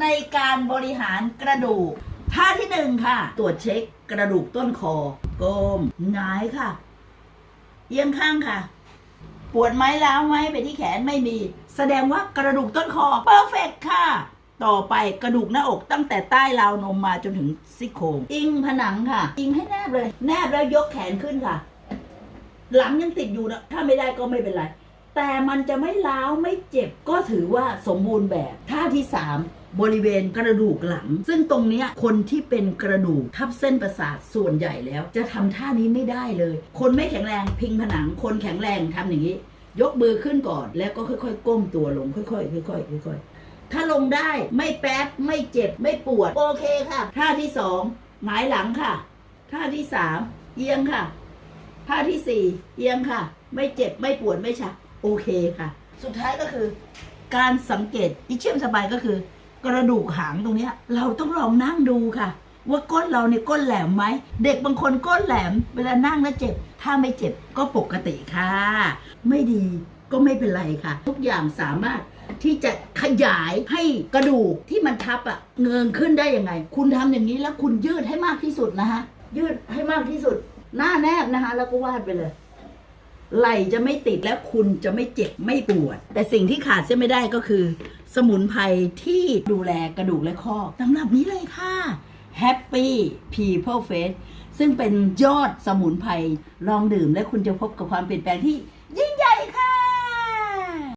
ในการบริหารกระดูก ท่าที่หนึ่งค่ะ ตรวจเช็คกระดูกต้นคอก้มหงายค่ะ เอียงข้างค่ะ ปวดไหมล้าวไหมไปที่แขนไม่มี แสดงว่ากระดูกต้นคอเพอร์เฟกค่ะ ต่อไปกระดูกหน้าอกตั้งแต่ใต้ราวนมมาจนถึงซี่โครงอิงผนังค่ะ อิงให้แนบเลย แนบแล้วยกแขนขึ้นค่ะ หลังยังติดอยู่นะถ้าไม่ได้ก็ไม่เป็นไรแต่มันจะไม่ล้าวไม่เจ็บก็ถือว่าสมบูรณ์แบบท่าที่3 บริเวณกระดูกหลัง ซึ่งตรงนี้คนที่เป็นกระดูกทับเส้นประสาทส่วนใหญ่แล้ว จะทำท่านี้ไม่ได้เลย คนไม่แข็งแรงพิงผนัง คนแข็งแรงทำอย่างนี้ ยกมือขึ้นก่อนแล้วก็ค่อยๆ ก้มตัวลงค่อยๆค่อยๆค่อยๆถ้าลงได้ไม่แป๊บไม่เจ็บไม่ปวด โอเคค่ะ ท่าที่สองหงายหลังค่ะ ท่าที่สามเอียงค่ะ ท่าที่สี่เอียงค่ะ ไม่เจ็บไม่ปวดไม่ชักโอเคค่ะ สุดท้ายก็คือ การสังเกตอีเชื่อมสบายก็คือ กระดูกหางตรงเนี้ยเราต้องลองนั่งดูค่ะ ว่าก้นเราเนี่ยก้นแหลมไหม เด็กบางคนก้นแหลม เวลานั่งแล้วเจ็บ ถ้าไม่เจ็บก็ปกติค่ะ ไม่ดีก็ไม่เป็นไรค่ะ ทุกอย่างสามารถที่จะขยายให้กระดูกที่มันทับอะเงินขึ้นได้ยังไง คุณทำอย่างนี้แล้วคุณยืดให้มากที่สุดนะคะยืดให้มากที่สุด หน้าแนบนะคะ แล้วก็วาดไปเลยไหลจะไม่ติดและคุณจะไม่เจ็บไม่ปวด แต่สิ่งที่ขาดเสียไม่ได้ก็คือ สมุนไพรที่ดูแลกระดูกและข้อตำรับนี้เลยค่ะ Happy People Face ซึ่งเป็นยอดสมุนไพรลองดื่มและคุณจะพบกับความเปลี่ยนแปลงที่